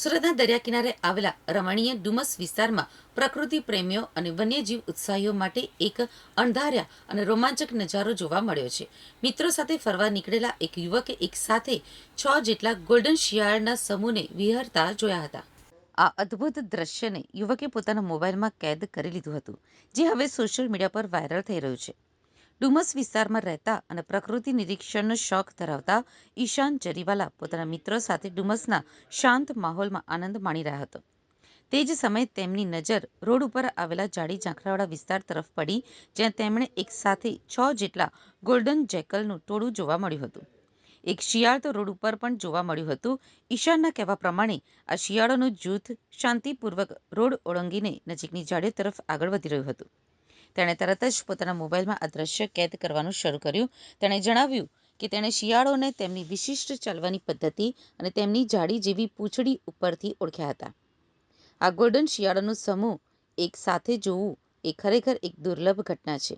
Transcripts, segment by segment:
સુરતના દરિયા કિનારે આવેલા રમણીય ડુમસ વિસ્તારમાં પ્રકૃતિ પ્રેમીઓ અને વન્યજીવ ઉત્સાહીઓ માટે એક અણધાર્યા અને રોમાંચક નજારો જોવા મળ્યો છે. મિત્રો સાથે ફરવા નીકળેલા એક યુવકે એક સાથે છ જેટલા ગોલ્ડન શિયાળના સમૂહને વિહરતા જોયા હતા. આ અદ્ભુત દ્રશ્યને યુવકે પોતાના મોબાઈલમાં કેદ કરી લીધું હતું, જે હવે સોશિયલ મીડિયા પર વાયરલ થઈ રહ્યું છે. ડુમસ વિસ્તારમાં રહેતા અને પ્રકૃતિ નિરીક્ષણનો શોખ ધરાવતા ઈશાન જરીવાલા પોતાના મિત્રો સાથે ડુમસના શાંત માહોલમાં આનંદ માણી રહ્યા હતો. તે જ સમયે તેમની નજર રોડ ઉપર આવેલા જાડી ઝાંખરાવાળા વિસ્તાર તરફ પડી, જ્યાં તેમણે એક સાથે છ જેટલા ગોલ્ડન જેકલનું ટોળું જોવા મળ્યું હતું. એક શિયાળ તો રોડ ઉપર પણ જોવા મળ્યું હતું. ઈશાનના કહેવા પ્રમાણે, આ શિયાળોનું જૂથ શાંતિપૂર્વક રોડ ઓળંગીને નજીકની જાડી તરફ આગળ વધી રહ્યું હતું. તેણે તરત જ પોતાના મોબાઈલમાં આ દ્રશ્ય કેદ કરવાનું શરૂ કર્યું. તેણે જણાવ્યું કે તેણે શિયાળોને તેમની વિશિષ્ટ ચાલવાની પદ્ધતિ અને તેમની જાડી જેવી પૂંછડી ઉપરથી ઓળખ્યા હતા. આ ગોલ્ડન શિયાળોનું સમૂહ એક સાથે જોવું એ ખરેખર એક દુર્લભ ઘટના છે,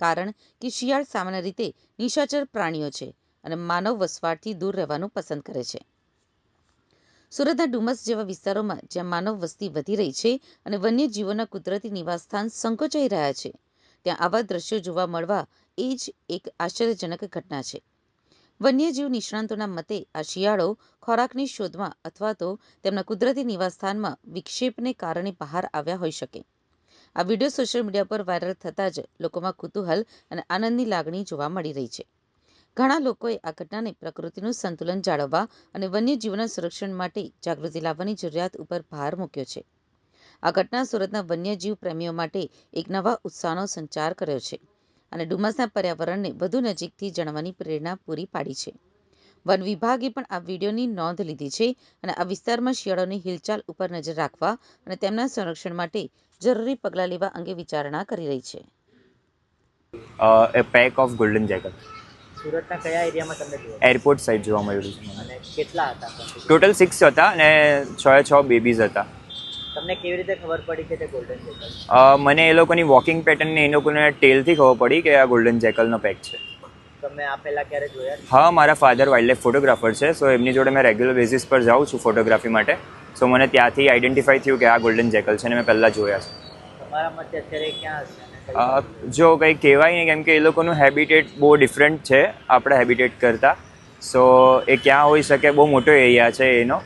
કારણ કે શિયાળ સામાન્ય રીતે નિશાચર પ્રાણીઓ છે અને માનવ વસવાટથી દૂર રહેવાનું પસંદ કરે છે. સુરતના ડુમસ જેવા વિસ્તારોમાં જ્યાં માનવ વસ્તી વધી રહી છે અને વન્યજીવોના કુદરતી નિવાસસ્થાન સંકોચાઈ રહ્યા છે, ત્યાં આવા દ્રશ્યો જોવા મળવા એ જ એક આશ્ચર્યજનક ઘટના છે. વન્યજીવ નિષ્ણાંતોના મતે આ શિયાળો ખોરાકની શોધમાં અથવા તો તેમના કુદરતી નિવાસસ્થાનમાં વિક્ષેપને કારણે બહાર આવ્યા હોઈ શકે. આ વીડિયો સોશિયલ મીડિયા પર વાયરલ થતાં જ લોકોમાં કુતૂહલ અને આનંદની લાગણી જોવા મળી રહી છે. ઘણા લોકોએ આ ઘટનાને પ્રકૃતિનું સંતુલન જાળવવા અને વન્યજીવોના સંરક્ષણ માટે જાગૃતિ લાવવાની જરૂરિયાત ઉપર ભાર મૂક્યો છે. આ ઘટના સુરતના વન્યજીવ પ્રેમીઓ માટે એક નવા ઉત્સાહનો સંચાર કર્યો છે અને ડુમસના પર્યાવરણને વધુ નજીકથી જાણવાની પ્રેરણા પૂરી પાડી છે. વન વિભાગે પણ આ વિડીયોની નોંધ લીધી છે અને આ વિસ્તારમાં શિયાળોની હિલચાલ ઉપર નજર રાખવા અને તેમના સંરક્ષણ માટે જરૂરી પગલાં લેવા અંગે વિચારણા કરી રહી છે. Pack of golden jackal સુરતના કયા એરિયામાં તમને જોવા એરપોર્ટ સાઈડ જોવા મળ્યું છે. મને કેટલા હતા? ટોટલ સિક્સ હતા અને છ એ છ બેબીઝ હતા. તમને કેવી રીતે ખબર પડી કે તે ગોલ્ડન જેકલ મને એ લોકોની વોકિંગ પેટર્ન ને એ લોકોને ટેલથી ખબર પડી કે આ ગોલ્ડન જેકલનો પેક છે. તમે આ પહેલા ક્યારે જોયા? હા મારા ફાધર વાઇલ્ડ ફોટોગ્રાફર છે સો એમની જોડે મેં રેગ્યુલર બેસિસ પર જાઉં છું ફોટોગ્રાફી માટે. સો મને ત્યાંથી આઈડેન્ટિફાઈ થયું કે આ ગોલ્ડન જેકલ છે અને મેં પહેલાં જોયા છે. તમારા મતે અત્યારે ક્યાં બાજુ? જો કંઈ કહેવાય નહીં, કેમ કે એ લોકોનું હેબિટેટ બહુ ડિફરન્ટ છે, આપણા હેબિટેટ કરતાં. સો એ ક્યાં હોઈ શકે બહુ મોટો એરિયા છે એનો.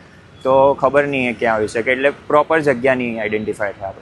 તો ખબર નહીં એ ક્યાં હોઈ શકે, એટલે પ્રોપર જગ્યા નહીં આઈડેન્ટિફાય થાય